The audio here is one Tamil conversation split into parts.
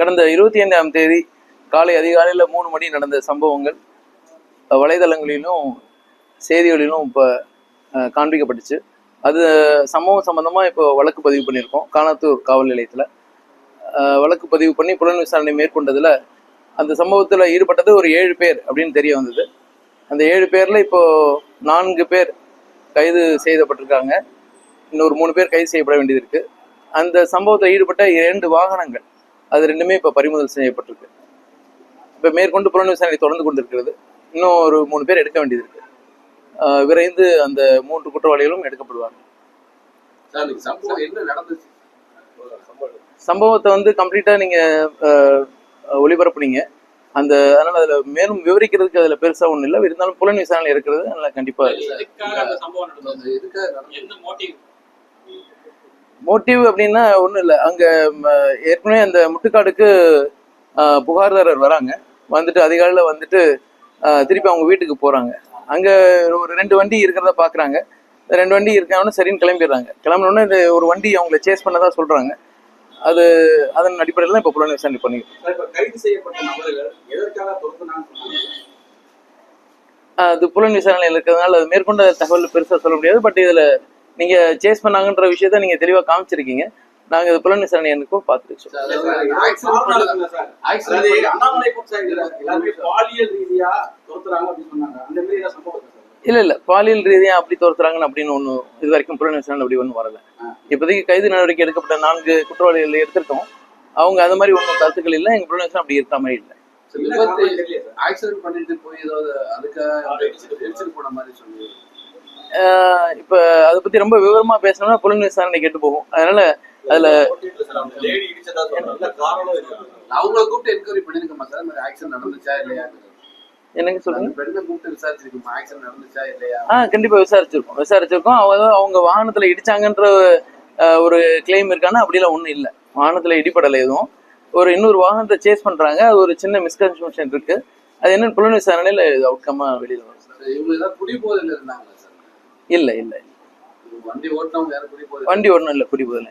கடந்த இருபத்தி ஐந்தாம் தேதி காலை அதிகாலையில் மூணு மணி நடந்த சம்பவங்கள் வலைதளங்களிலும் செய்திகளிலும் இப்போ காண்பிக்கப்பட்டுச்சு. அது சம்பவம் சம்பந்தமாக இப்போ வழக்கு பதிவு பண்ணியிருக்கோம். காணத்தூர் காவல் நிலையத்தில். வழக்கு பதிவு பண்ணி புலன் விசாரணை மேற்கொண்டதில் அந்த சம்பவத்தில் ஈடுபட்டது ஒரு ஏழு பேர் அப்படின்னு தெரிய வந்தது. அந்த ஏழு பேரில் இப்போது நான்கு பேர் கைது செய்யப்பட்டிருக்காங்க. இன்னொரு மூணு பேர் கைது செய்யப்பட வேண்டியது இருக்குது அந்த சம்பவத்தில் ஈடுபட்ட இரண்டு வாகனங்கள் அது ரெண்டுமே இப்போ பறிமுதல் செய்யப்பட்டிருக்கு. இப்போ மேற்கொண்டு புலன் விசாரணை தொடர்ந்து கொண்டிருக்கிறது. இன்னும் ஒரு மூணு பேர் எடுக்க வேண்டியது இருக்கு. விரைந்து அந்த மூன்று குற்றவாளிகளும் எடுக்கப்படுவாங்க. சார் இன்னைக்கு சம்பவம் என்ன நடந்துச்சு? சம்பவத்தை வந்து கம்ப்ளீட்டா நீங்க ஆஹ், ஒளிபரப்புனீங்க. அந்த அதனால அதுல மேலும் விவரிக்கிறதுக்கு அதுல பெருசா ஒண்ணும் இல்லை. இருந்தாலும் புலன் விசாரணை இருக்கிறது. அதனால கண்டிப்பா எதுக்காக அந்த சம்பவம் நடந்தது எதுக்காக நடந்தது? என்ன மோட்டிவ் அப்படின்னா ஒண்ணும் இல்லை. அங்க ஏற்கனவே அந்த முட்டுக்காடுக்கு புகார்தாரர் வராங்க. வந்துட்டு அதிகாலையில் வந்துட்டு திருப்பி அவங்க வீட்டுக்கு போறாங்க. அங்க ஒரு ரெண்டு வண்டி இருக்கிறத பாக்குறாங்க. ரெண்டு வண்டி இருக்காங்கன்னு சரின்னு கிளம்பிடுறாங்க. கிளம்பினோடனே இந்த ஒரு வண்டி அவங்கள சேஸ் பண்ணதா சொல்றாங்க. அது அதன் அடிப்படையில் தான் இப்போ புலன் விசாரணை பண்ணிக்கிறோம். அது புலன் விசாரணையில் இருக்கிறதுனால அது மேற்கொண்ட தகவல் பெருசா சொல்ல முடியாது. பட் இதுல நீங்க சேஸ் பண்ணாங்கன்ற விஷயத்த நீங்க தெளிவா காமிச்சிருக்கீங்க. நாங்க இது புலன் விசாரணை எனக்கும் பார்த்துட்டு சார், அதாவது accident காரணம் பண்ணது- இருக்குல்ல சார். accident அதாவது பண்ணது- அண்ணாமலை பக்சாயில எல்லாருமே பாலியல் ரீதியா துரத்துறாங்க அப்படின்னு சொன்னாங்க. அந்த மாதிரி ஏதாவது சம்பவம் இருக்கா சார்? இல்ல இல்ல. பாலியல் ரீதியா அப்படி துரத்துறாங்கன்னு அப்படின்னு ஒண்ணு இது வரைக்கும் புலன் விசாரணை அப்படி ஒன்றும் வரல. இப்போதைக்கு கைது நடவடிக்கை எடுக்கப்பட்ட நான்கு குற்றவாளிகள் எடுத்திருக்கோம். அவங்க அது மாதிரி ஒன்றும் கருத்துக்கள் இல்லை. எங்க புலன் விசாரணை அப்படி இருக்க மாதிரி இல்லை. ஆக்சிடென்ட் பண்ணிட்டு போய் ஏதாவது அதுக்காக போன மாதிரி சொல்லி இப்ப அதை பத்தி ரொம்ப விவரமா பேசணும்னா புலன் விசாரணை கெட்டு போகும். அதனால அதுல அவங்கள கூப்பிட்டு என்கொயரி பண்ணிருக்கோமா சார் இந்த ஆக்சிடென்ட் நடந்துச்சா இல்லையா? என்னங்க சொல்லுங்க? பெண்ணை கூப்பிட்டு விசாரிச்சிருக்கோமா? ஆக்சிடென்ட் நடந்துச்சா இல்லையா? ஆ கண்டிப்பா விசாரிச்சிருக்கோம். விசாரிச்சிருக்கோம். அவங்க அவங்க வாகனத்துல இடிச்சாங்கன்ற ஒரு கிளைம் இருக்கானா? அப்படிலாம் ஒண்ணும் இல்லை. வாகனத்துல இடிப்படலை எதுவும். ஒரு இன்னொரு வாகனத்தை சேஸ் பண்றாங்க. அது ஒரு சின்ன மிஸ்கன்செப்ஷன் இருக்கு. அது என்னன்னு புலன் விசாரணையில அவுட்கமா வெளியில வரும். சார், இவங்க ஏதாவது குடிபோதையில இருந்தாங்களா? சார் இல்ல இல்ல. வண்டி ஓட்டினவங்க யாரும் குடிபோதை வண்டி ஒண்ணும் இல்ல இப்போ ஒரு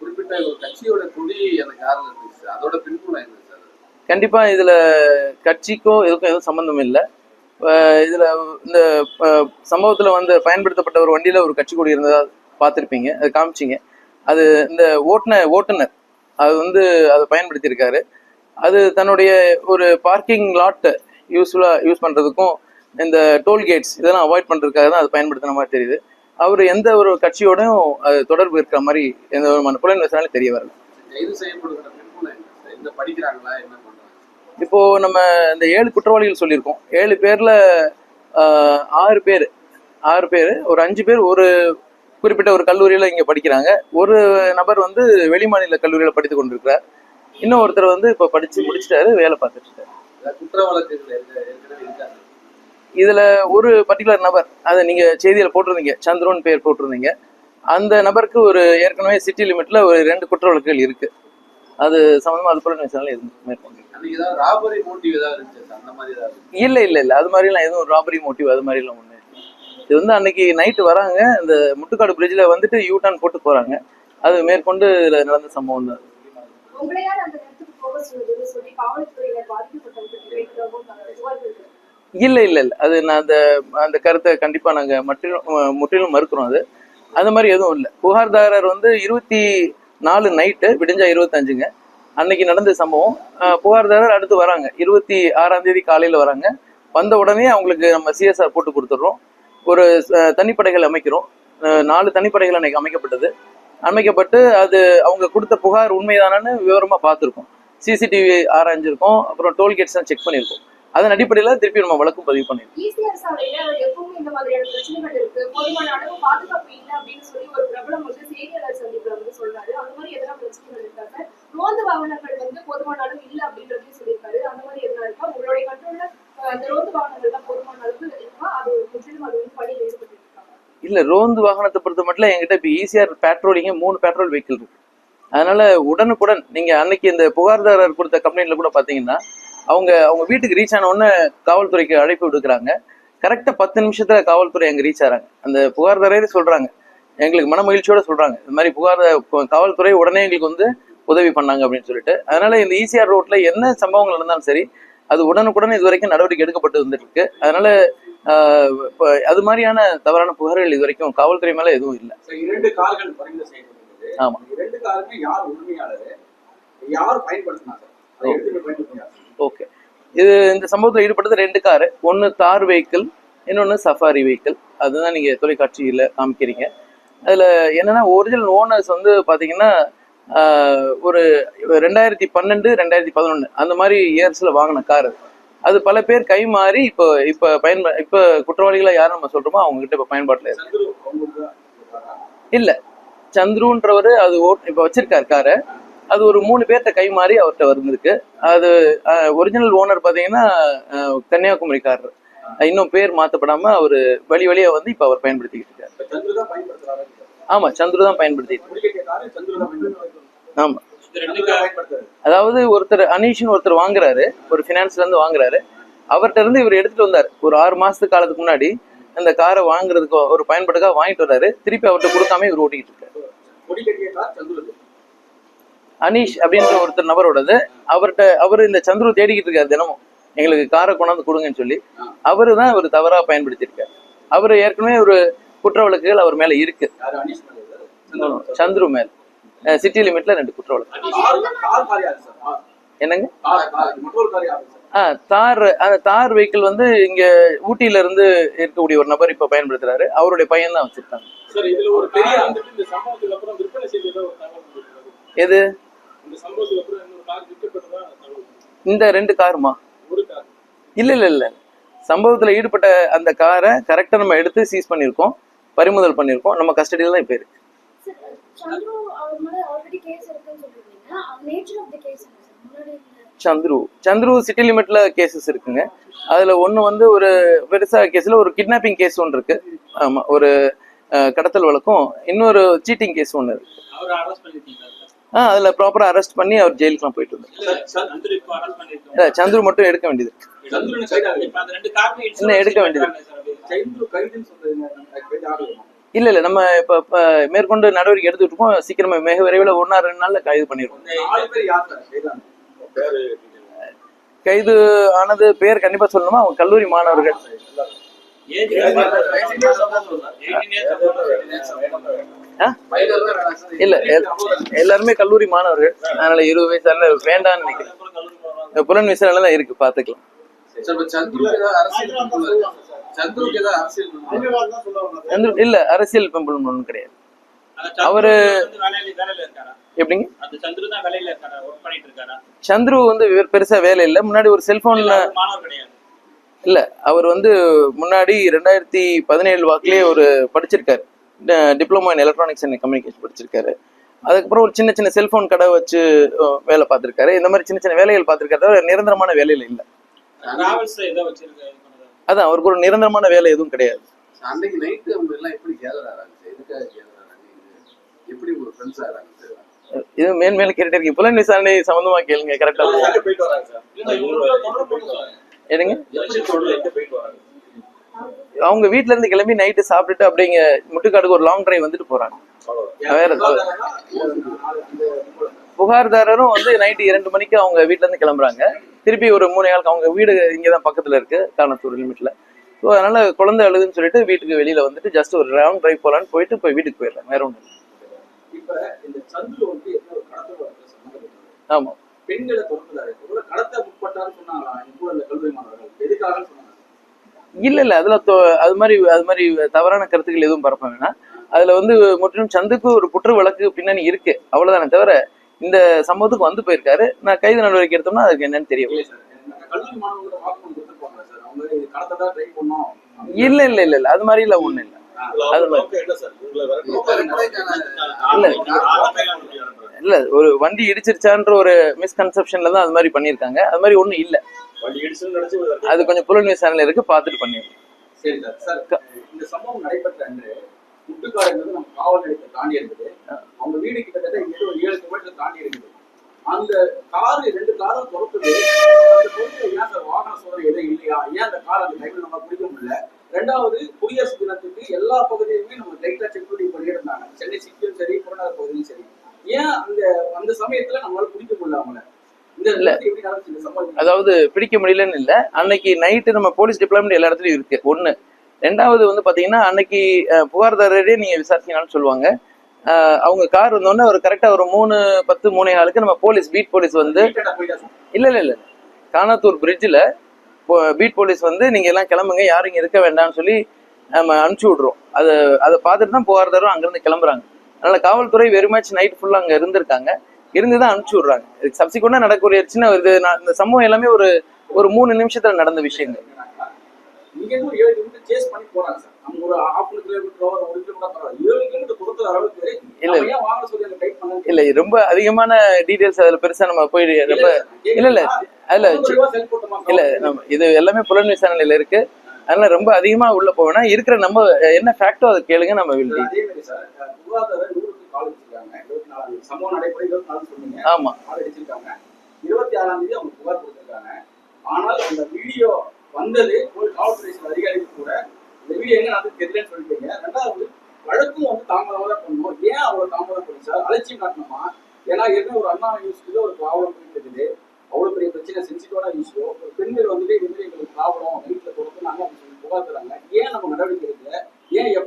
குறிப்பிட்ட ஒரு கட்சியோட கொடி அந்த கார்ல இருந்துச்சு அதோட பின்புலம் என்ன சார்? கண்டிப்பா இதுல கட்சிக்கும் இதுக்கும் எதுவும் சம்பந்தம் இல்லை. இதுல இந்த சம்பவத்துல வந்து பயன்படுத்தப்பட்ட ஒரு வண்டியில ஒரு கட்சி கொடி இருந்ததா பார்த்திருப்பீங்க அது காமிச்சிங்க. அது இந்த ஓட்டுன ஓட்டுநர் அது வந்து அதை பயன்படுத்தியிருக்காரு. அது தன்னுடைய ஒரு பார்க்கிங் லாட் யூஸ்ஃபுல்லா யூஸ் பண்றதுக்கும் இந்த டோல்கேட்ஸ் இதெல்லாம் அவாய்ட் பண்றதுக்காக தான் அது பயன்படுத்தின மாதிரி தெரியுது. அவர் எந்த ஒரு கட்சியோடையும் தொடர்பு இருக்கிற மாதிரி எந்த விதமான புலன் விசாரணை தெரிய வரல. இப்போ நம்ம இந்த ஏழு குற்றவாளிகள் சொல்லியிருக்கோம். ஏழு பேர்ல ஆறு பேர் ஆறு பேர் ஒரு அஞ்சு பேர் ஒரு குறிப்பிட்ட ஒரு கல்லூரியில இங்க படிக்கிறாங்க. ஒரு நபர் வந்து வெளிமாநில கல்லூரியில படித்து கொண்டிருக்கிறார். இன்னும் ஒருத்தர் வந்து இப்போ படிச்சு முடிச்சிட்டாரு வேலை பார்த்துட்டு இருக்காரு. குற்ற வழக்குகள் இதுல ஒரு பர்டிகுலர் நபர் அதை நீங்க செய்தியில போட்டிருந்தீங்க சந்திரன் பேர் போட்டிருந்தீங்க. அந்த நபருக்கு ஒரு ஏற்கனவே சிட்டி லிமிட்ல ஒரு ரெண்டு குற்ற வழக்குகள் இருக்கு. அது சம்பந்தமா அது போல விசாரணை இருந்து மேற்கொண்டு அன்னைக்கு ஏதாவது ராபரி மோட்டிவ் ஏதாவது இருந்துச்சு சார் அந்த மாதிரி ஏதாவது இல்ல இல்ல இல்ல. அது மாதிரிலாம் எதுவும் ராபரி மோட்டிவ் அது மாதிரிலாம் ஒண்ணு இல்ல. இது வந்து அன்னைக்கு நைட்டு வராங்க. இந்த முட்டுக்காடு பிரிட்ஜ்ல வந்துட்டு யூ டர்ன் போட்டு போறாங்க. அது மேற்கொண்டு இதுல நடந்த சம்பவம் தான். உங்களையால் அந்த இடத்துக்கு போக சொல்லி காவல்துறையினர் பாதிக்கப்பட்டவர்கள். இல்லை இல்லை இல்ல. அது நான் அந்த அந்த கருத்தை கண்டிப்பா நாங்க முற்றிலும் முற்றிலும் மறுக்கிறோம் அது. அது மாதிரி எதுவும் இல்லை. புகார்தாரர் வந்து இருபத்தி நாலு நைட்டு விடிஞ்சா இருபத்தஞ்சுங்க. அன்னைக்கு நடந்த சம்பவம். புகார்தாரர் அடுத்து வராங்க. இருபத்தி ஆறாம் தேதி காலையில வராங்க. வந்த உடனே அவங்களுக்கு நம்ம சிஎஸ்ஆர் போட்டு கொடுத்துட்றோம். ஒரு தனிப்படைகள் அமைக்கிறோம். நாலு தனிப்படைகள் அன்னைக்கு அமைக்கப்பட்டது. அமைக்கப்பட்டு அது அவங்க கொடுத்த புகார் உண்மைதானு விவரமா பார்த்துருக்கோம். சிசிடிவி ஆராய்ஞ்சிருக்கோம். அப்புறம் டோல்கேட்ஸ் செக் பண்ணியிருக்கோம் அதன் அடிப்படையில் திருப்பி நம்ம வழக்கு பதிவு பாதுகாப்பு இல்லை ரோந்து வாகனங்கள் வந்து போதுமான அளவு இல்லை அப்படின்றதையும் சொல்லியிருக்காரு. அந்த மாதிரி எதனா இருக்கா? உங்களுடைய கண்ட்ரோல்ல அந்த ரோந்து வாகனங்கள்லாம் போதுமான அளவு இருக்கா? அது முற்றிலும் அது வந்து பணியில் ஈடுபட்டு இருக்காங்க இல்ல ரோந்து வாகனத்தை பொறுத்த மட்டும் என்கிட்ட இப்போ ஈஸிஆர் பேட்ரோலிங்க மூணு பேட்ரோல் வெஹிக்கிள் இருக்கு. அதனால உடனுக்குடன் நீங்க அன்னைக்கு இந்த புகார்தாரர் கொடுத்த கம்ப்ளைண்ட்ல கூட பாத்தீங்கன்னா அவங்க அவங்க வீட்டுக்கு ரீச் ஆன உடனே காவல்துறைக்கு அழைப்பு விடுக்கிறாங்க. கரெக்டா பத்து நிமிஷத்துல காவல்துறை அங்க ரீச் ஆறாங்க. அந்த புகார்தாரரே சொல்றாங்க. எங்களுக்கு மன மகிழ்ச்சியோட சொல்றாங்க. இந்த மாதிரி புகார் காவல்துறை உடனே எங்களுக்கு வந்து உதவி பண்ணாங்க அப்படின்னு சொல்லிட்டு. அதனால இந்த ஈசிஆர் ரோட்ல என்ன சம்பவங்கள் நடந்தாலும் சரி அது உடனுக்குடன் இது வரைக்கும் நடவடிக்கை எடுக்கப்பட்டு வந்துட்டு இருக்கு அதனால அது மாதிரியான தவறான புகார்கள் இது வரைக்கும் காவல்துறை மேல எதுவும் இல்லை. இரண்டு கார்கள் பறிமுதல் ஆமா. இரண்டு காருமே யார் உரிமையாளர்? யார் பயன்படுத்தினாங்க ஓகே இது இந்த சம்பவத்தில் ஈடுபட்டது ரெண்டு காரு. ஒன்று தார் வெஹிக்கிள் இன்னொன்று சஃபாரி வெஹிக்கிள் அதுதான் நீங்கள் தொலைக்காட்சியில் காமிக்கிறீங்க. அதில் என்னன்னா ஒரிஜினல் ஓனர்ஸ் வந்து பார்த்தீங்கன்னா ஒரு ரெண்டாயிரத்தி பன்னெண்டு ரெண்டாயிரத்தி பதினொன்று அந்த மாதிரி இயர்ஸில் வாங்கின கார் அது. பல பேர் கை மாறி இப்போ இப்போ பயன்ப இப்போ குற்றவாளிகளை யார் நம்ம சொல்கிறோமோ அவங்ககிட்ட இப்போ பயன்பாட்டில் இருக்கு? இல்லை. சந்துருன்றவர் அது ஓட் இப்போ வச்சிருக்காரு காரை அது ஒரு மூணு பேர்த்த கை மாறி அவர்கிட்ட வந்திருக்கு. அது ஒரிஜினல் ஓனர் பார்த்தீங்கன்னா கன்னியாகுமரிக்காரர். இன்னும் பேர் மாற்றப்படாம அவர் வழி வழியா வந்து இப்போ அவர் பயன்படுத்திக்கிட்டு இருக்காரு. இப்ப சந்துரு தான் பயன்படுத்துறாரு ஆமா சந்துரு தான் பயன்படுத்திட்டு முடிக்கட்டிய காரு சந்துரு தான் பயன்படுத்துறாரு. ஆமா. சந்துரு தான் பயன்படுத்துறாரு. அதாவது ஒருத்தர் அனீஷ்னு ஒருத்தர் வாங்குறாரு. ஒரு ஃபினான்ஸ்ல இருந்து வாங்குறாரு. அவர்கிட்ட இருந்து இவர் எடுத்துட்டு வந்தார். ஒரு ஆறு மாசத்துக்கு காலத்துக்கு முன்னாடி அந்த காரை வாங்குறதுக்கு ஒரு பயன்பாட்டுக்காக வாங்கிட்டு வர்றாரு. திருப்பி அவர்கிட்ட கொடுக்காம இவர் ஓட்டிக்கிட்டு இருக்காரு. அனீஷ் அப்படின்ற ஒருத்தர் நபரோடது. அவர்கிட்ட அவர் இந்த சந்துரு தேடிக்கிட்டு இருக்காரு தினமும். எங்களுக்கு காரை கொண்டாந்து கொடுங்கன்னு சொல்லி. அவரு தான் இவர் தவறா பயன்படுத்தியிருக்காரு. அவர் ஏற்கனவே ஒரு குற்ற வழக்குகள் அவர் மேல இருக்கு. சந்துரு மேல சிட்டி லிமிட்ல ரெண்டு குற்ற வழக்கு என்னங்க? ஆ தார் அந்த தார் வெஹிக்கிள் வந்து இங்க ஊட்டியில இருந்து இருக்கக்கூடிய ஒரு நபர் இப்ப பயன்படுத்துறாரு. அவருடைய பையன் தான் வச்சிருக்காங்க. எது? இந்த ரெண்டு காருமா? இல்ல இல்ல இல்ல. சம்பவத்துல ஈடுபட்ட அந்த காரை கரெக்டா நம்ம எடுத்து சீஸ் பண்ணியிருக்கோம் பறிமுதல் பண்ணியிருக்கோம். நம்ம கஸ்டடியில தான் இப்ப இருக்கு. சந்துரு சந்துரு. சிட்டி லிமிட்ல கேசஸ் இருக்குங்க. அதுல ஒண்ணு வந்து ஒரு பெருசா கேஸ்ல ஒரு கிட்னாப்பிங் கேஸ் ஒன்று இருக்கு. ஆமா ஒரு கடத்தல் வழக்கும். இன்னொரு சீட்டிங் கேஸ் ஒன்று இருக்கு. ஆ அதுல ப்ராப்பரா அரெஸ்ட் பண்ணி அவர் ஜெயிலுக்குலாம் போயிட்டு இல்ல சந்துரு மட்டும் எடுக்க வேண்டியது இன்னும் எடுக்க வேண்டியது. இல்ல இல்ல நம்ம இப்ப இப்ப மேற்கொண்டு நடவடிக்கை எடுத்துட்டு இருக்கோம். சீக்கிரமா மிக விரைவில் ஒன்னா ரெண்டு நாள்ல கைது பண்ணிடுவோம். கைது? ஆனது பேர் கண்டிப்பா சொல்லணுமா? அவங்க கல்லூரி மாணவர்கள். இல்ல எல்- எல்லாருமே கல்லூரி மாணவர்கள். அதனால இருபது வயசு வேண்டாம்னு நினைக்கிறேன். இந்த புலன் விசாரணை தான் இருக்கு பாத்துக்கலாம் இல்ல அரசியல் பின்புலம் ஒன்றும் கிடையாது. அவரு- சந்துரு வந்து வேலையில வேலையில இருக்காரா? எப்படிங்க? அந்த சந்துரு தான் வேலையில இருக்காரா? ஒர்க் பண்ணிட்டு இருக்காரா? சந்துரு வந்து இவர் பெருசா வேலை இல்லை. முன்னாடி ஒரு செல்போன்ல இல்ல, அவர் வந்து முன்னாடி ரெண்டாயிரத்தி பதினேழு வாக்குலயே ஒரு படிச்சிருக்காரு. Diploma in electronics and communication படிச்சிருக்காரு. அதுக்கப்புறம் ஒரு சின்ன சின்ன செல்போன் கடை வச்சு வேலை பார்த்திருக்காரு. இந்த மாதிரி சின்ன சின்ன வேலைகள் பார்த்திருக்காரு தவிர நிரந்தரமான வேலையில இல்ல. அதான் அவருக்கு ஒரு நிரந்தரமான வேலை எதுவும் கிடையாது. அன்னைக்கு நைட்டு அவங்க எல்லாம் எப்படி கேதர் ஆறாங்க சார்? எதுக்காக கேதர் ஆறாங்க இது எப்படி ஒரு ஃப்ரெண்ட்ஸ் ஆறாங்க சார்? இது மேல் மேல கேட்டுட்டே இருக்கீங்க. புலன் விசாரணை சம்பந்தமா கேளுங்க கரெக்டா என்னங்க? அவங்க வீட்ல இருந்து கிளம்பி நைட்டு சாப்பிட்டுட்டு அப்படிங்க முட்டுக்காடுக்கு ஒரு லாங் டிரைவ் வந்துட்டு போறாங்க. வேற புகார்தாரரும் வந்து நைட்டு இரண்டு மணிக்கு அவங்க வீட்ல இருந்து கிளம்புறாங்க. திருப்பி ஒரு மூணு நாளுக்கு அவங்க வீடு இங்கதான் பக்கத்துல இருக்கு காரணத்தூர் லிமிட்ல ஸோ அதனால குழந்தை அழுதுன்னு சொல்லிட்டு வீட்டுக்கு வெளியில வந்துட்டு ஜஸ்ட் ஒரு ரவுண்ட் டிரைவ் போலான்னு போயிட்டு இப்போ வீட்டுக்கு போயிடுறாங்க. வேற ஒன்றும் இப்ப பெண்களை தொடர்ந்தாரு ஒரு கடத்த முற்பட்டான்னு சொன்னாங்களா? கல்லூரி மாணவர்கள். எதுக்காக சொன்னாங்க? இல்ல இல்ல. அதுல அது மாதிரி அது மாதிரி தவறான கருத்துக்கள் எதுவும் பரப்ப வேணாம். அதுல வந்து முற்றிலும் சந்துக்கு ஒரு குற்ற வழக்கு பின்னணி இருக்கு. அவ்வளவுதானே தவிர இந்த சம்பவத்துக்கு வந்து போயிருக்காரு. நான் கைது நடவடிக்கை எடுத்தோம்னா அதுக்கு என்னன்னு தெரியும் இல்ல இல்ல இல்ல இல்ல அது மாதிரி இல்ல ஒண்ணு இல்ல. அது மாதிரி. இல்ல இல்ல ஒரு வண்டி இடிச்சிருச்சான்ற ஒரு மிஸ்கன்செப்ஷன்ல தான் அது மாதிரி பண்ணிருக்காங்க அது மாதிரி ஒண்ணும் இல்ல. அது கொஞ்சம் புலன் விசாரணை இருக்கு பார்த்துட்டு பண்ணிருக்கோம் சரி சார். சார் இந்த சம்பவம் நடைபெற்ற அன்று முட்டுக்காடுங்கிறது நம்ம காவல் நிலையத்தை தாண்டி இருக்குது அவங்க வீடு கிட்டத்தட்ட இங்க ஒரு ஏழு கிலோமீட்டர் தாண்டி இருக்குது அந்த காரு ரெண்டு காரும் துரத்துது. அந்த பொருட்கள் ஏன் சார்? வாகன சோதனை எதுவும் இல்லையா? ஏன் அந்த கார் அந்த டைம்ல நம்ம பிடிக்க முடியல? ரெண்டாவது குடியரசு தினத்துக்கு எல்லா பகுதியிலுமே நம்ம லைட்டா செக்யூரிட்டி பண்ணியிருந்தாங்க. சென்னை சிட்டியும் சரி புறநகர் பகுதியும் சரி. ஏன் அந்த அந்த சமயத்துல நம்மளால பிடிக்க முடியல? அவங்கள இந்த இல்ல. அதாவது பிடிக்க முடியலன்னு இல்லை. அன்னைக்கு நைட்டு நம்ம போலீஸ் டிபார்ட்மெண்ட் எல்லா இடத்துலயும் இருக்கு. ஒண்ணு. ரெண்டாவது வந்து பாத்தீங்கன்னா அன்னைக்கு புகார்தாரரே நீங்க விசாரிச்சீங்கன்னு சொல்லுவாங்க. அவங்க கார் வந்தோடனே ஒரு கரெக்டா ஒரு மூணு பத்து மூணே ஆளுக்கு நம்ம போலீஸ் பீட் போலீஸ் வந்து இல்ல இல்ல இல்ல. காணாத்தூர் பிரிட்ஜில் பீட் போலீஸ் வந்து நீங்க எல்லாம் கிளம்புங்க யாரும் இங்க இருக்க வேண்டாம்னு சொல்லி நம்ம அனுப்பிச்சு விடுறோம். அதை அதை பார்த்துட்டு தான் புகார்தாரும் அங்கிருந்து கிளம்புறாங்க. அதனால காவல்துறை வெரி மச் நைட் ஃபுல்லா அங்க இருந்திருக்காங்க. இருந்து தான் அனுப்பிச்சு விடுறாங்க. இதுக்கு சப்சிக்வெண்டா நடக்கக்கூடிய சின்ன இது இந்த சம்பவம் எல்லாமே ஒரு ஒரு மூணு நிமிஷத்துல நடந்த விஷயங்கள். இல்ல. ரொம்ப அதிகமான டீடைல்ஸ் அதுல பெருசா நம்ம போய் ரொம்ப இல்ல இல்ல. அதுல இல்ல. இது எல்லாமே புலன் விசாரணையில இருக்கு. அதனால ரொம்ப அதிகமா உள்ள போவேனா இருக்கிற நம்ம என்ன ஃபேக்டோ அதை கேளுங்க நம்ம வில் சார் வச்சிருக்காங்க இருபத்தி நடைபெற சொன்னீங்க ஆமா. இருபத்தி ஆறாம் தேதி அவங்க புகார் கொடுத்திருக்காங்க ஆனால் அந்த வீடியோ வந்தது ஒரு காவல்துறை அதிகாரிக்கு கூட இந்த வீடியோ எங்க நடந்து தெரியலன்னு சொல்லிட்டீங்க ரெண்டாவது வழக்கும் வந்து தாமதமாக தான் பண்ணணும் ஏன் அவ்வளவு தாமதம் பண்ணி சார் அலட்சியம் காட்டணுமா ஏன்னா ஏற்கனவே ஒரு அண்ணா யூஸ்க்கு ஒரு ப்ராப்ளம் இருக்குது அவ்வளவு பெரிய பிரச்சனை சென்சிட்டிவான இஷ்யூ ஒரு பெண்கள் வந்துட்டு இது மாதிரி எங்களுக்கு ப்ராப்ளம் வீட்டில் ஏன் நம்ம நடவடிக்கை எடுக்கல? ஏன்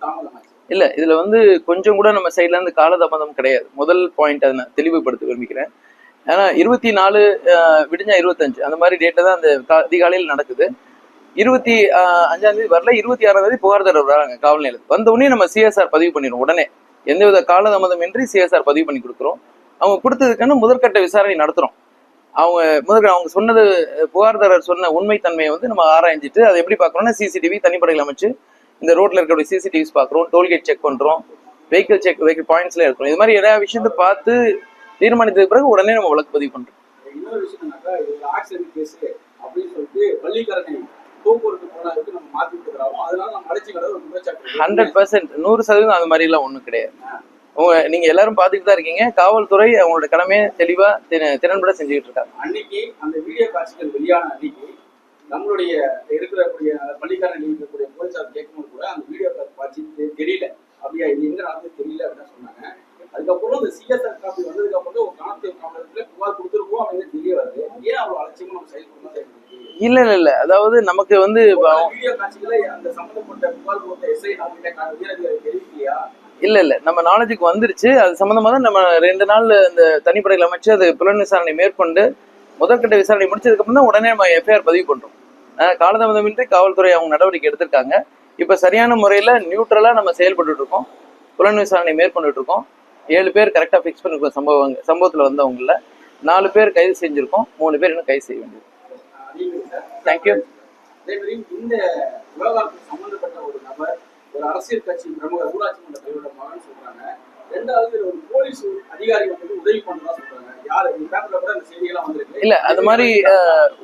தாமதமாச்சு? இல்ல இதுல வந்து கொஞ்சம் கூட நம்ம சைட்ல இருந்து காலதாமதம் கிடையாது. முதல் பாயிண்ட் அதை நான் தெளிவுபடுத்த விரும்பிக்கிறேன் ஏன்னா இருபத்தி நாலு விடிஞ்சா இருபத்தஞ்சு. அந்த மாதிரி டேட்ல தான் அந்த கா- அதிகாலையில் நடக்குது. இருபத்தி அஞ்சாம் தேதி வரல இருபத்தி ஆறாம் தேதி புகார்தாரர் வராங்க காவல் நிலையத்துக்கு. வந்த உடனே நம்ம சிஎஸ்ஆர் பதிவு பண்ணிடும் உடனே. எந்தவித காலதாமதம் இன்றி சிஎஸ்ஆர் பதிவு பண்ணி கொடுக்குறோம். அவங்க கொடுத்ததுக்கான முதற்கட்ட விசாரணை நடத்துறோம். அவங்க முதற்க அவங்க சொன்னது புகார்தாரர் சொன்ன உண்மைத்தன்மையை வந்து நம்ம ஆராய்ஞ்சிட்டு அதை எப்படி பார்க்கறோம்னா சிசிடிவி தனிப்படையில் அமைச்சு இந்த ரோட்ல இருக்கக்கூடிய சிசிடிவிஸ் பார்க்குறோம் டோல்கேட் செக் பண்றோம் வெஹிக்கிள் செக் வெஹிக்கிள் பாயிண்ட்ஸ்ல இருக்கிறோம் இது மாதிரி எல்லா விஷயத்தை பார்த்து தீர்மானித்ததுக்கு பிறகு உடனே நம்ம வழக்கு பதிவு இன்னொரு விஷயம் ஆக்சிடென்ட் கேஸ் அப்படின்னு சொல்லிட்டு பள்ளிக்கரணை குற்றச்சாட்டு ஹண்ட்ரட் பர்சன்ட் நூறு சதவீதம் அது மாதிரி எல்லாம் ஒன்றும் கிடையாது உங்க நீங்க எல்லாரும் பார்த்துட்டு தான் இருக்கீங்க. காவல்துறை அவங்களோட கடமையை தெளிவா திற- திறன்பட செஞ்சுக்கிட்டு இருக்காங்க. அன்னைக்கு அந்த வீடியோ காட்சிகள் வெளியான அன்னைக்கு நம்மளுடைய இருக்கக்கூடிய பள்ளிக்காரன் இருக்கக்கூடிய போலீசார் கேட்கும்போது கூட அந்த வீடியோ காட்சி தெரியல. அப்படியா இது எங்க நடந்தது தெரியல அப்படின்னு சொன்னாங்க. அதுக்கப்புறம் இந்த சிஎஸ்ஆர் காப்பி வந்ததுக்கு அப்புறம் ஒரு கணக்கு காவலத்துல புகார் கொடுத்துருக்கோம் அப்படின்னு தெரிய வருது. ஏன் அவ்வளவு அலட்சியமா நம்ம செயல்படுறது இல்ல இல்ல இல்ல. அதாவது நமக்கு வந்து வீடியோ காட்சிகளை அந்த சம்பந்தப்பட்ட புகார் கொடுத்த எஸ்ஐ நம்ம உயரதிகாரி தெரிவிக்கலையா? இல்ல இல்ல நம்ம நாலேஜுக்கு வந்துருச்சு அது சம்பந்தமா தான் நம்ம ரெண்டு நாள் இந்த தனிப்படையில் அமைச்சு அது புலன் விசாரணை மேற்கொண்டு முதற்கட்ட விசாரணை முடிச்சதுக்கப்புறம் தான் உடனே நம்ம எஃப்ஐஆர் பதிவு பண்றோம் காலதாமதமின்றி காவல்துறை அவங்க நடவடிக்கை எடுத்திருக்காங்க இப்ப சரியான முறையில நியூட்ரலா நம்ம செயல்பட்டு இருக்கோம் புலன் விசாரணை மேற்கொண்டுட்டு இருக்கோம் ஏழு பேர் கரெக்டா ஃபிக்ஸ் பண்ணிருக்கோம் சம்பவங்க சம்பவத்துல வந்தவங்கள நாலு பேர் கைது செஞ்சிருக்கோம் மூணு பேர் இன்னும் கைது செய்ய வேண்டியது தேங்க்யூ இந்த விவகாரத்துக்கு ஒரு நபர் ஒரு அரசியல் கட்சி பிரமுக ஊராட்சி மன்ற தலைவரோட மகன் சொல்றாங்க. ரெண்டாவது ஒரு போலீஸ் அதிகாரி வந்து உதவி பண்றதா சொல்றாங்க. இல்ல அது மாதிரி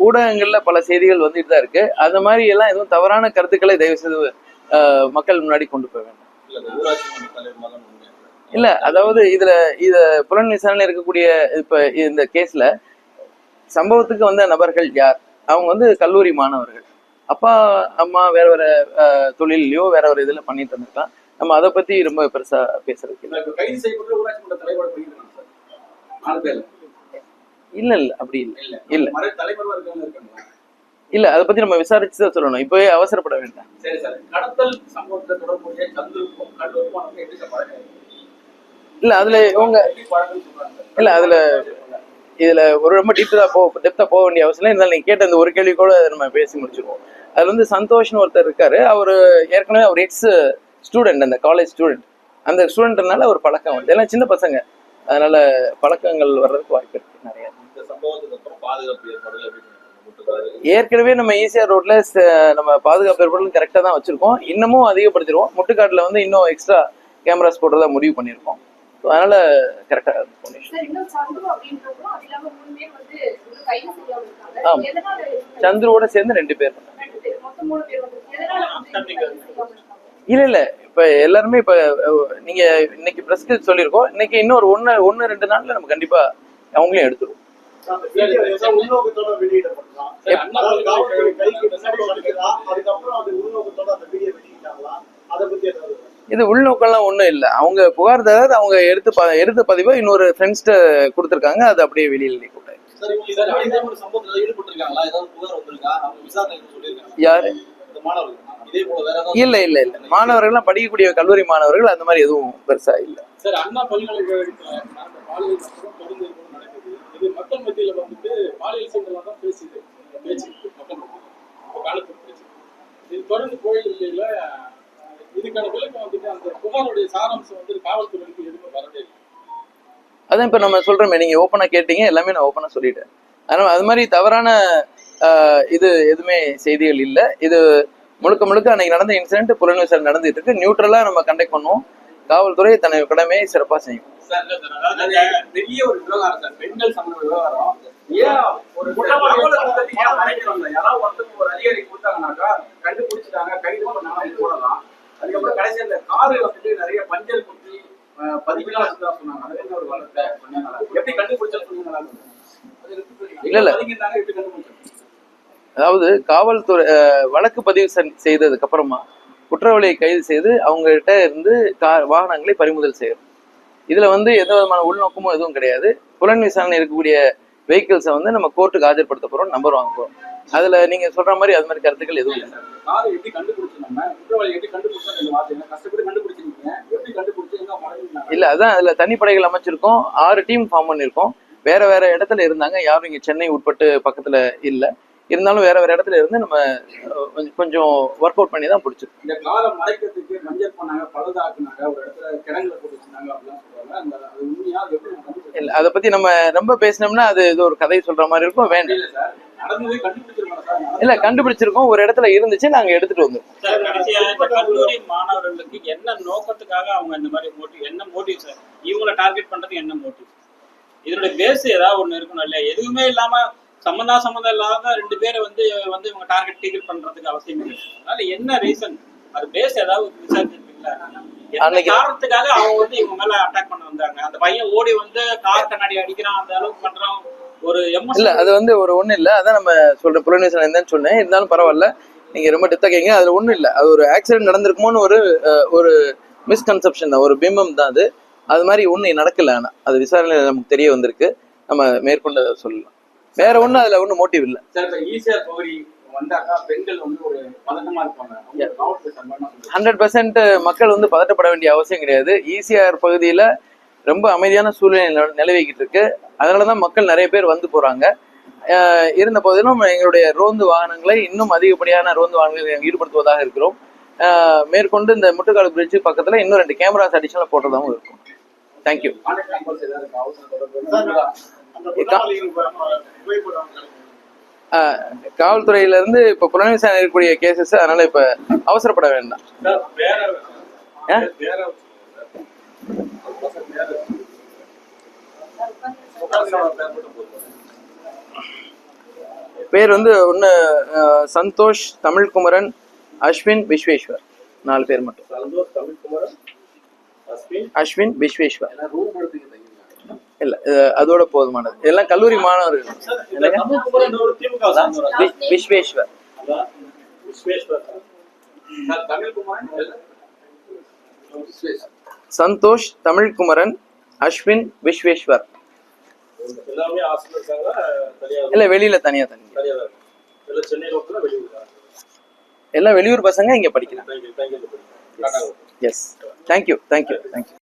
ஊடகங்கள்ல பல செய்திகள் வந்துட்டு தான் இருக்கு. அது மாதிரி எல்லாம் எதுவும் தவறான கருத்துக்களை தயவு செய்து மக்கள் முன்னாடி கொண்டு போக வேண்டாம். இல்ல அதாவது இதுல இத புலன் விசாரணை இருக்கக்கூடிய இப்ப இந்த கேஸ்ல சம்பவத்துக்கு வந்த நபர்கள் யார்? அவங்க வந்து கல்லூரி மாணவர்கள். அப்பா அம்மா வேற வேற தொழிலையோ வேற ஒரு இதுல பண்ணிட்டு இருந்திருக்கலாம். நம்ம அதை பத்தி ரொம்ப பெருசா பேசுறதுக்கு இல்ல. இல்ல அப்படி இல்ல. இல்ல. இல்ல. அதை பத்தி நம்ம விசாரிச்சு தான் சொல்லணும். இப்பவே அவசரப்பட வேண்டாம். இல்ல அதுல இவங்க இல்ல, அதுல- இதுல ஒரு ரொம்ப டீட்டெயிலா போ டெப்தா போக வேண்டிய அவசியம் இல்லை. இருந்தாலும் நீங்க கேட்ட அந்த ஒரு கேள்வி கூட நம்ம பேசி முடிச்சிருவோம். அதுல வந்து சந்தோஷ்னு ஒருத்தர் இருக்காரு. அவர் ஏற்கனவே அவர் எக்ஸ் ஸ்டூடெண்ட் அந்த காலேஜ் ஸ்டூடெண்ட் அந்த ஸ்டூடெண்ட்னால ஒரு பழக்கம் வருது எல்லாம் சின்ன பசங்க. அதனால பழக்கங்கள் வர்றதுக்கு வாய்ப்பு இருக்கு நிறைய. ஏற்கனவே நம்ம ஈசிஆர் ரோட்ல நம்ம பாதுகாப்பு ஏற்பாடுகள் கரெக்டாக தான் வச்சிருக்கோம். இன்னமும் அதிகப்படுத்திடுவோம். முட்டுக்காட்டில் வந்து இன்னும் எக்ஸ்ட்ரா கேமராஸ் போடுறதா முடிவு பண்ணியிருக்கோம். அதனால. எதனால சந்துருவோட சேர்ந்து ரெண்டு பேர் இல்ல இல்ல. இப்ப எல்லாருமே இப்ப நீங்க இன்னைக்கு பிரஸ்க்கு சொல்லியிருக்கோம். இன்னைக்கு இன்னொரு ஒன்னு ஒன்னு ரெண்டு நாள்ல நம்ம கண்டிப்பா அவங்களையும் எடுத்துருவோம். அதுக்கப்புறம் அது உள்நோக்கத்தோட அந்த வீடியோ வெளியிட்டாங்களா அதை பத்தி ஏதாவது இது உள்நோக்கம்லாம் ஒன்றும் இல்லை. அவங்க புகார்தாரர் அவங்க எடுத்து ப எடுத்த பதிவை இன்னொரு ஃப்ரெண்ட்ஸ்கிட்ட கொடுத்துருக்காங்க அது அப்படியே வெளியில் புகார் சொல்லியிருக்காங்க. யாரு? இல்ல இல்ல இல்ல. மாணவர்கள்லாம் படிக்கக்கூடிய கல்லூரி மாணவர்கள் அந்த மாதிரி எதுவும் பெருசா இல்ல. தொடர்ந்து கோயில்ல இதுக்கான விளக்கம் வந்துட்டு அந்த புகாருடைய சாராம்சம் வந்து காவல்துறைக்கு எதுவுமே வரவே இல்லை. அதான் இப்ப நம்ம சொல்றோமே நீங்க ஓப்பனா கேட்டீங்க எல்லாமே நான் ஓப்பனா சொல்லிட்டேன். அதனால அது மாதிரி தவறான இது எதுவுமே செய்திகள் இல்ல. இது முழுக்க முழுக்க அன்னைக்கு நடந்த இன்சிடென்ட் புலன் விசாரணை நடந்துட்டு இருக்கு நியூட்ரலா நம்ம கண்டக்ட் பண்ணுவோம். காவல்துறை தனது கடமையை சிறப்பா செய்யும். சார் இல்ல சார். அதாவது பெரிய ஒரு விவகாரம் சார். பெண்கள் சம்பந்த விவகாரம். ஏன் ஒரு குற்றவாளிகளை பத்தி ஏன் மறைக்கிறாங்க யாராவது ஒருத்தருக்கு ஒரு அதிகாரி கொடுத்தாங்கனாக்கா கண்டுபிடிச்சிட்டாங்க கைது பண்ணாங்க போடலாம். அதுக்கப்புறம் கடைசி அந்த காரு வந்துட்டு நிறைய பஞ்சர் குத்தி வச்சுதான் சொன்னாங்க. அது என்ன ஒரு வளர்த்த எப்படி கண்டுபிடிச்சா சொன்னீங்களா இல்ல, இல்ல. அதாவது காவல்துறை வழக்கு பதிவு செய்ததுக்கு அப்புறமா குற்றவாளியை கைது செய்து அவங்ககிட்ட இருந்து கார் வாகனங்களை பறிமுதல் செய்யணும் இதுல வந்து எந்த விதமான உள்நோக்கமும் எதுவும் கிடையாது. புலன் விசாரணை இருக்கக்கூடிய வெஹிக்கிள்ஸை வந்து நம்ம கோர்ட்டுக்கு ஆஜர்படுத்த போறோம் நம்பர் வாங்க போறோம் அதுல நீங்க சொல்ற மாதிரி அது மாதிரி கருத்துக்கள் எதுவும் இல்லை. இல்ல அதான் அதுல தனிப்படைகள் அமைச்சிருக்கோம். ஆறு டீம் ஃபார்ம் பண்ணிருக்கோம் வேற வேற இடத்துல இருந்தாங்க. யாரும் இங்க சென்னை உட்பட்டு பக்கத்துல இல்ல. இருந்தாலும் வேற வேற இடத்துல இருந்து நம்ம கொஞ்சம் ஒர்க் அவுட் பண்ணி தான் பிடிச்சிருக்கோம். இந்த காலை மறைக்கிறதுக்கு மஞ்சள் பண்ணாங்க பழுதாக்குனாங்க ஒரு இடத்துல கிடங்குல போட்டு வச்சிருந்தாங்க அப்படிலாம் சொல்றாங்க அது பத்தி நம்ம ரொம்ப பேசினோம்னா அது இது ஒரு கதை சொல்ற மாதிரி இருக்கும். வேண்டாம். இல்ல கண்டுபிடிச்சிருக்கோம். இல்ல ஒரு இடத்துல இருந்துச்சு நாங்க எடுத்துட்டு வந்தோம். கல்லூரி மாணவர்களுக்கு என்ன நோக்கத்துக்காக அவங்க இந்த மாதிரி மோட்டிவ் என்ன மோட்டிவ் சார்? இவங்களை டார்கெட் பண்றதுக்கு என்ன மோட்டிவ் இதனுடைய பேஸ் ஏதாவது ஒண்ணு இருக்கணும் இல்லையா? எதுவுமே இல்லாம சம்மந்தா சம்மந்தம் இல்லாத ரெண்டு பேரை வந்து வந்து இவங்க டார்கெட் டீகல் பண்றதுக்கு அவசியம் இல்லை. அதனால என்ன ரீசன் அது பேஸ் ஏதாவது விசாரிச்சிருக்கீங்களா காரணத்துக்காக அவங்க வந்து இவங்க மேல அட்டாக் பண்ண வந்தாங்க. அந்த பையன் ஓடி வந்து கார் கண்ணாடி அடிக்கிறான் அந்த அளவுக்கு பண்றான். ஒரு இல்ல அது வந்து ஒரு ஒண்ணு இல்ல. அதான் நம்ம சொல்ற புலனேசன் என்னன்னு சொன்னேன். இருந்தாலும் பரவாயில்ல. நீங்க ரொம்ப டெத்தா கேங்க அதுல ஒண்ணும் இல்ல. அது ஒரு ஆக்சிடென்ட் நடந்திருக்குமோன்னு ஒரு ஒரு மிஸ்கன்செப்ஷன் தான். ஒரு பிம்பம் தான் அது. அது மாதிரி ஒண்ணு நடக்கல ஆனா. அது விசாரணையில நமக்கு தெரிய வந்திருக்கு. நம்ம மேற்கொண்டு சொல்லலாம். வேற ஒண்ணும் அதுல ஒண்ணும் மோட்டிவ் இல்ல. ஹண்ட்ரட் பர்சன்ட் மக்கள் வந்து பதட்டப்பட வேண்டிய அவசியம் கிடையாது. ஈசிஆர் பகுதியில ரொம்ப அமைதியான சூழ்நிலை நில- நிலவிக்கிட்டு இருக்கு அதனாலதான் மக்கள் நிறைய பேர் வந்து போறாங்க. இருந்த போதிலும் எங்களுடைய ரோந்து வாகனங்களை இன்னும் அதிகப்படியான ரோந்து வாகனங்களை ஈடுபடுத்துவதாக இருக்கிறோம். மேற்கொண்டு இந்த முட்டுக்காடு பிரிட்ஜ் பக்கத்துல இன்னும் ரெண்டு கேமராஸ் அடிஷனல் போட்டதாகவும் இருக்கும். தேங்க்யூ காவல்துறையில இருந்து இப்ப புலனவிசாரணை இருக்கக்கூடிய கேசஸ் அதனால இப்ப அவசரப்பட வேண்டாம் சார் வேற ஆ? வேற பசங்க வேற உட்கார்ந்து பேர் வந்து ஒன்று சந்தோஷ் தமிழ்குமரன் அஸ்வின் விஸ்வேஸ்வர். நாலு பேர் மட்டும். அஸ்வின்? விஸ்வேஸ்வர். இல்ல அதோட போதுமானது. எல்லாம் கல்லூரி மாணவர்கள். விஸ்வேஸ்வர். விஸ்வேஸ்வர் தமிழ்குமாரன் சந்தோஷ் தமிழ்குமரன் அஸ்வின் விஸ்வேஸ்வர். இல்ல வெளியில தனியா தனி தனியா. எல்லாம் வெளியூர் பசங்க இங்க படிக்கிறாங்க. Yes thank you thank you thank you